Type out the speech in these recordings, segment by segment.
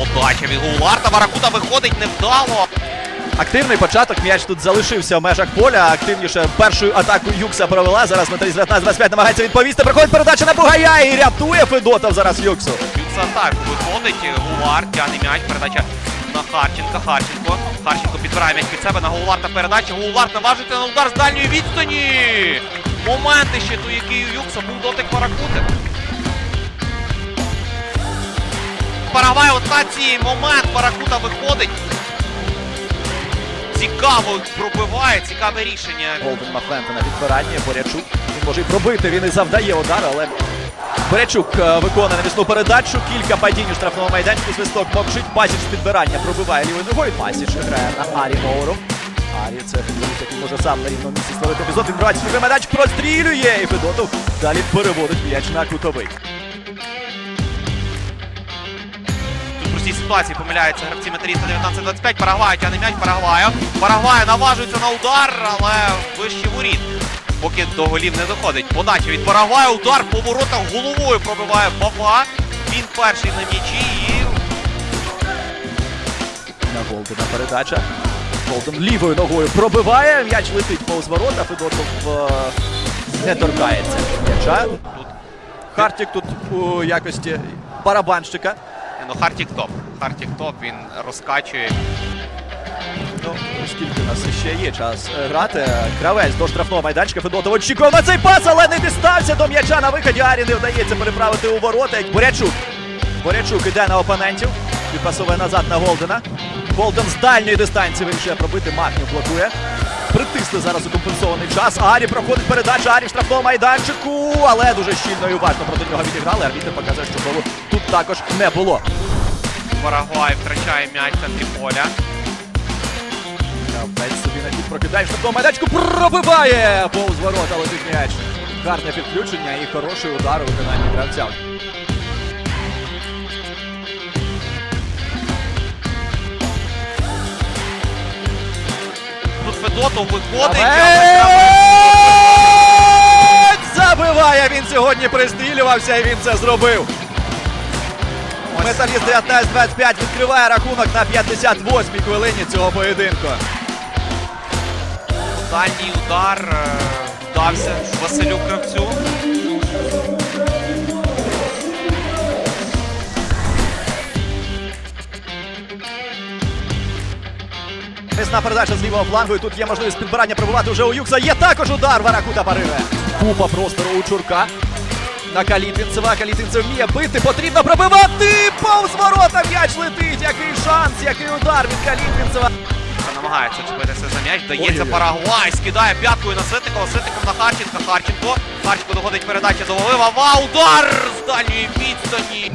Подача від Гуларта. Варакута виходить невдало. Активний початок. М'яч тут залишився в межах поля. Активніше першою атакою Юкса провела. Зараз металіст 19-25 намагається відповісти. Приходить передача на Бугая і рятує Федотов зараз Юксу. Юкса атаку виходить. Гуларт тягне м'яч. Передача на Харченка. Харченко. Харченко підбирає м'яч під себе на Гуларта. Передача. Гуларт наважується на удар з дальньої відстані. Моменти ще ту, який у Юкса був дотик Варакути. Парагвай от на цей момент Варакута виходить. Цікаво пробиває, цікаве рішення. Голден Махленко на підбиранні. Борячук. Він може і пробити. Він і завдає удар, але Борячук е, виконує навісну передачу. Кілька падінь у штрафному майданчику. Свисток мовчить. Пасіч з підбирання пробиває лівою ногою. Пасіч грає на Арі Моуру. Арі це футболіст, який може сам на рівному місці створити епізод. Він вривається в майданчик, прострілює. І Федотов далі переводить м'яч на кутовий. В простій ситуації помиляються гравці металіста 19-25. Парагвай тягне м'яч Парагваю. Парагвай наважується на удар, але вище воріт. Поки до голів не доходить. Подача від Парагваю. Удар по воротах головою пробиває Баба. Він перший на м'ячі і На Голдена передача. Голден лівою ногою пробиває. М'яч летить повз ворота. Федотов е, не торкається м'яча. тут Хартік тут у якості барабанщика. Ну, Хартік топ. Хартік топ, він розкачує. Ну, скільки у нас ще є час е, грати. Кравець до штрафного майданчика. Федотов очікував на цей пас, але не дістався до м'яча на виході. Арі не вдається переправити у ворота. Борячук. Борячук іде на опонентів. Підпасовує назад на Голдена. Голден з дальньої дистанції вирішує пробити. Махнів блокує. Притисли зараз у компенсований час. Арі проходить передача. Арі в штрафному майданчику. Але дуже щільно і уважно проти нього відіграли. Арбітр показує, що голу тут також не було. Парагвай втрачає м'яч центрі поля. Кравець собі на прокидає в штрафному майданчику. Пробиває повз ворота летить м'яч. Гарне підключення і хороший удар у виконанні гравця. Тут виходить. забиває. Він сьогодні пристрілювався і він це зробив. Металіст 19-25 відкриває рахунок на 58-й хвилині цього поєдинку. Дальній удар е, вдався Василю Кравцю. Весна передача з лівого флангу. І тут є можливість підбирання пробувати вже у Юкса. Є також удар. Варакута парире. Купа простору у Чурка. На Калітвінцева. Калітвінцев вміє бити. Потрібно пробивати. Повз ворота м'яч летить. Який шанс, який удар від Калітвінцева. Намагається чіпитися за м'яч. Дається. Парагвай. Скидає п'яткою на Ситникова. Ситников на Харченка. Харченко. Харченко доходить передача до Вова. Ва, удар з дальньої відстані.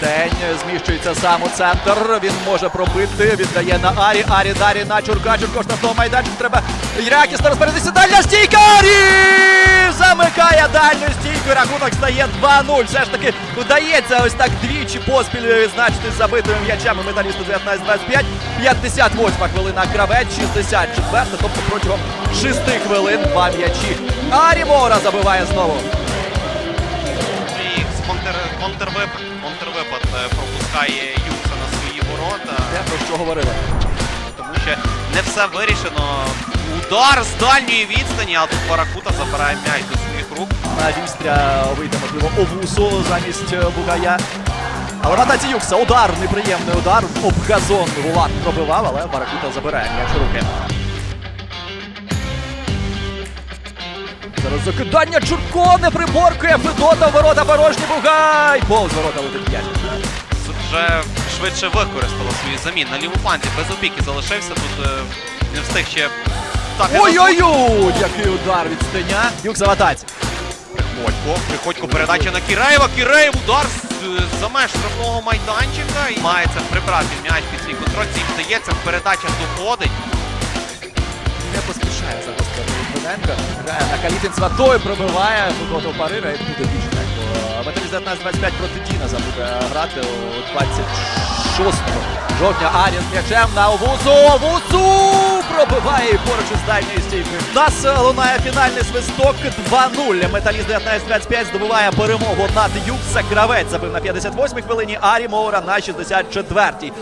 Стень зміщується сам у центр. Він може пробити. Віддає на Арі. Арі дарі на Чурка. Чурко штрафного майданчика. Треба якісно розпорядитися. Дальня стійка. Арі! Замикає дальню стійку. Рахунок стає 2-0. Все ж таки вдається ось так двічі поспіль відзначити забитими м'ячами металісту 19-25. 58 хвилина кравець, 64. Тобто протягом 6 хвилин два м'ячі. Арі Мора забиває знову. Контрвипад, контрвипад е, пропускає Юкса на свої ворота. Те, про що говорили. Тому що не все вирішено. Удар з дальньої відстані, а тут Паракута забирає м'яч до своїх рук. На вістря вийде, можливо, Овусо замість е, Бугая. Але на Юкса удар, неприємний удар. Об газон Гулат пробивав, але Баракута забирає м'яч руки. Зараз закидання Чурко не приборкує. Федота, ворота порожні Бугай. Повз ворота летить. Тут вже швидше використала свої замін. На ліву фланзі без опіки залишився. Тут е, не встиг ще так Ой-ой-ой! Який удар від стеня. Юкса в. Приходько. Приходько передача на Кіреєва. Кіреєв удар з- за меж штрафного майданчика. І мається прибрати м'яч під свій контроль. Їм вдається. Передача доходить. Не поспішає загострити Литвиненко. Грає на Калітинцева, той пробиває, Федотов парира і буде більше легко. Металіст 19-25 проти Діназа буде грати у 26 жовтня. Арін з м'ячем на Овусу. Овусу! пробиває поруч із дальньої стійки. У нас е, лунає фінальний свисток 2-0. Металіст 19-25 здобуває перемогу над Юкса. Кравець забив на 58-й хвилині, Арі Моура на 64-й.